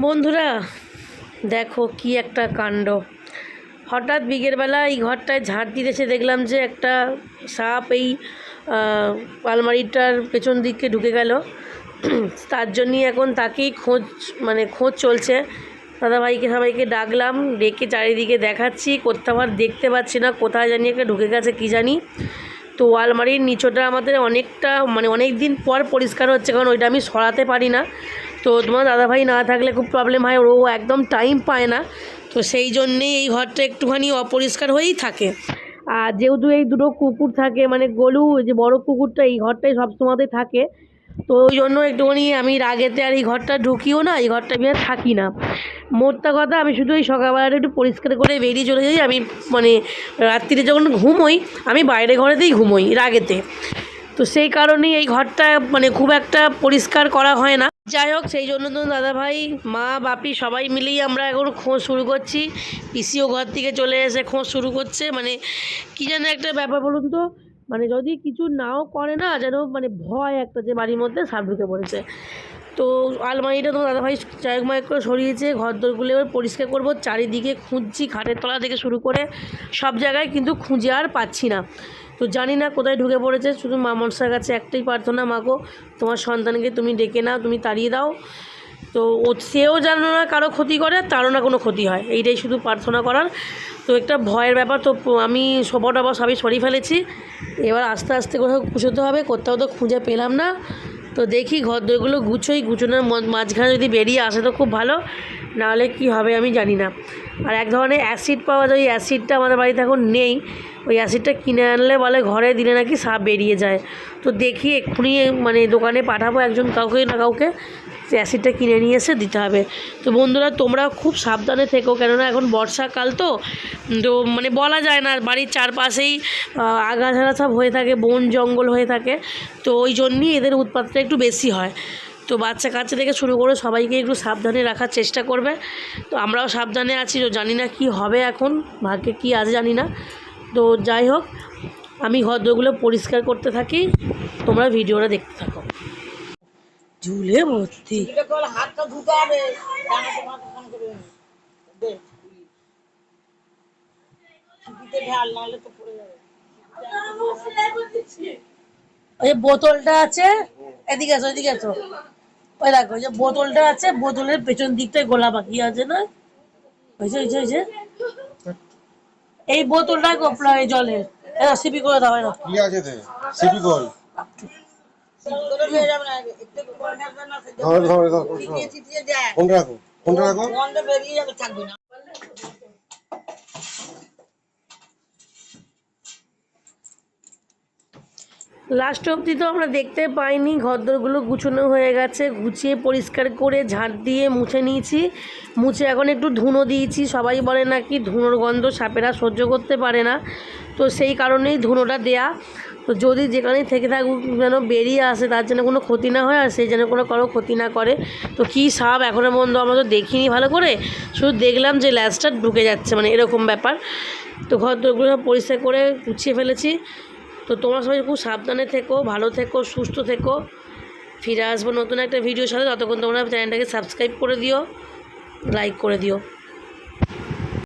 বন্ধুরা, দেখো কি একটা কাণ্ড। হঠাৎ বিকেলবেলা এই ঘরটায় ঝাঁট দিতেছে, দেখলাম যে একটা সাপ এই আলমারিটার পেছন দিকে ঢুকে গেল। তার জন্যই এখন তাকেই খোঁজ মানে খোঁজ চলছে। দাদাভাইকে, সবাইকে ডাকলাম, ডেকে চারিদিকে দেখাচ্ছি, কোথাও আর দেখতে পাচ্ছি না, কোথায় জানি একটা ঢুকে গেছে, কী জানি। তো আলমারির নিচটা আমাদের অনেকটা মানে অনেক দিন পর পরিষ্কার হচ্ছে, কারণ ওইটা আমি সরাতে পারি না। তো তোমার দাদাভাই না থাকলে খুব প্রবলেম হয়, ও একদম টাইম পায় না। তো সেই জন্যেই এই ঘরটা একটুখানি অপরিষ্কার হয়েই থাকে। আর যেহেতু এই দুটো কুকুর থাকে মানে গলু যে বড় কুকুরটা, এই ঘরটাই সবসময়তে থাকে। তো ওই জন্য একটুখানি আমি রাগেতে আর এই ঘরটা ঢুকিও না, এই ঘরটা আমি আর থাকি না। মোটটা কথা, আমি শুধু ওই সকালবেলাটা একটু পরিষ্কার করে বেরিয়ে চলে যাই, আমি মানে রাত্রিরে যখন ঘুমোই, আমি বাইরে ঘরেতেই ঘুমোই রাগেতে তো সেই কারণেই এই ঘরটা মানে খুব একটা পরিষ্কার করা হয় না। যাই হোক, সেই জন্য তো দাদাভাই, মা, বাপি সবাই মিলেই আমরা এখন খোঁজ শুরু করছি। পিসিও ঘর থেকে চলে এসে খোঁজ শুরু করছে। মানে কী যেন একটা ব্যাপার বলুন তো? মানে যদি কিছু নাও করে না, যেন মানে ভয় একটা যে বাড়ির মধ্যে সাপ ঢুকে পড়েছে। তো আলমারিটা তো দাদাভাই চায়ক মায়ক করে সরিয়েছে ঘর দরগুলো এবার পরিষ্কার করব। চারিদিকে খুঁজছি, খাটের তলা থেকে শুরু করে সব জায়গায় কিন্তু খুঁজে আর পাচ্ছি না। তো জানি না কোথায় ঢুকে পড়েছে, শুধু মা মনসার কাছে একটাই প্রার্থনা মাগো তোমার সন্তানকে তুমি ডেকে নাও, তুমি তাড়িয়ে দাও। তো ও, সেও জানো না কারও ক্ষতি করে তারও না কোনো ক্ষতি হয়, এইটাই শুধু প্রার্থনা করার। তো একটা ভয়ের ব্যাপার, তো আমি সবর টবর সবই সরিয়ে ফেলেছি। এবার আস্তে আস্তে কোথাও গুছোতে হবে, কোথাও তো খুঁজে পেলাম না। তো দেখি ঘর দইগুলো গুছোই, গুছোনোর মাঝখানে যদি বেরিয়ে আসে তো খুব ভালো। নাহলে কি হবে আমি জানি না। আর এক ধরনের অ্যাসিড পাওয়া যায়, ওই অ্যাসিডটা আমাদের বাড়িতে এখন নেই। ওই অ্যাসিডটা কিনে আনলে বলে ঘরে দিলে নাকি সাপ বেরিয়ে যায়। তো দেখি এক্ষুনি মানে দোকানে পাঠাবো একজন কাউকে না কাউকে সে অ্যাসিডটা কিনে নিয়ে এসে দিতে হবে। তো বন্ধুরা, তোমরা খুব সাবধানে থেকো, কেননা এখন বর্ষাকাল তো। তো মানে বলা যায় না, বাড়ির চারপাশেই আগাছাড়া সব হয়ে থাকে, বন জঙ্গল হয়ে থাকে। তো ওই জন্যই এদের উৎপাতটা একটু বেশি হয়। তো বাচ্চা কাচ্চা থেকে শুরু করে সবাইকে একটু সাবধানে রাখার চেষ্টা করবে। তো আমরাও সাবধানে আছি তো জানি না কি হবে এখন ভাগ্যে কি আছে জানি না। তো যাই হোক আমি ঘরদোরগুলো পরিষ্কার করতে থাকি তোমরা ভিডিওটা দেখতে থাকো। ঝুলে ভর্তি। ওই বোতলটা আছে। এদিকে আসো এদিকে আসো ওই দেখো ওই যে বোতলটা আছে বোতলের পেছন দিকটায় গোলা পাখি আছে না হয়েছে হয়েছে হয়েছে এই বোতলটা গোপলা এই জলের এটা সিপি করে দাও না কি আছে তে সিপি সে ধর ধর ধর কোনটা রাখো কোনটা রাখো গন্ধ বেরিয়ে যাবে থাকবে না লাস্ট অবধি তো আমরা দেখতে পাইনি, ঘরদোরগুলো গুছানো হয়ে গেছে, গুছিয়ে পরিষ্কার করে ঝাঁট দিয়ে মুছে নিয়েছি। মুছে এখন একটু ধুনো দিয়েছি, সবাই বলে নাকি ধুনোর গন্ধ সাপেরা সহ্য করতে পারে না। তো সেই কারণেই ধুনোটা দেয়া। তো যদি যেখানেই থেকে থাকুক, যেন বেরিয়ে আসে, তার জন্য কোনো ক্ষতি না হয়, আর সেই যেন কোনো কারও ক্ষতি না করে। তো কী সাপ এখনও পর্যন্ত আমরা তো দেখিনি ভালো করে। শুধু দেখলাম যে ল্যাসটা ঢুকে যাচ্ছে মানে এরকম ব্যাপার। তো ঘর দোরগুলো সব পরিষ্কার করে গুছিয়ে ফেলেছি। তো তোমরা সবাই খুব সাবধানে থেকো, ভালো থেকো, সুস্থ থেকো। ফিরে আসব নতুন একটা ভিডিওর সাথে। ততক্ষণ তোমরা চ্যানেলটাকে সাবস্ক্রাইব করে দিও লাইক করে দিও।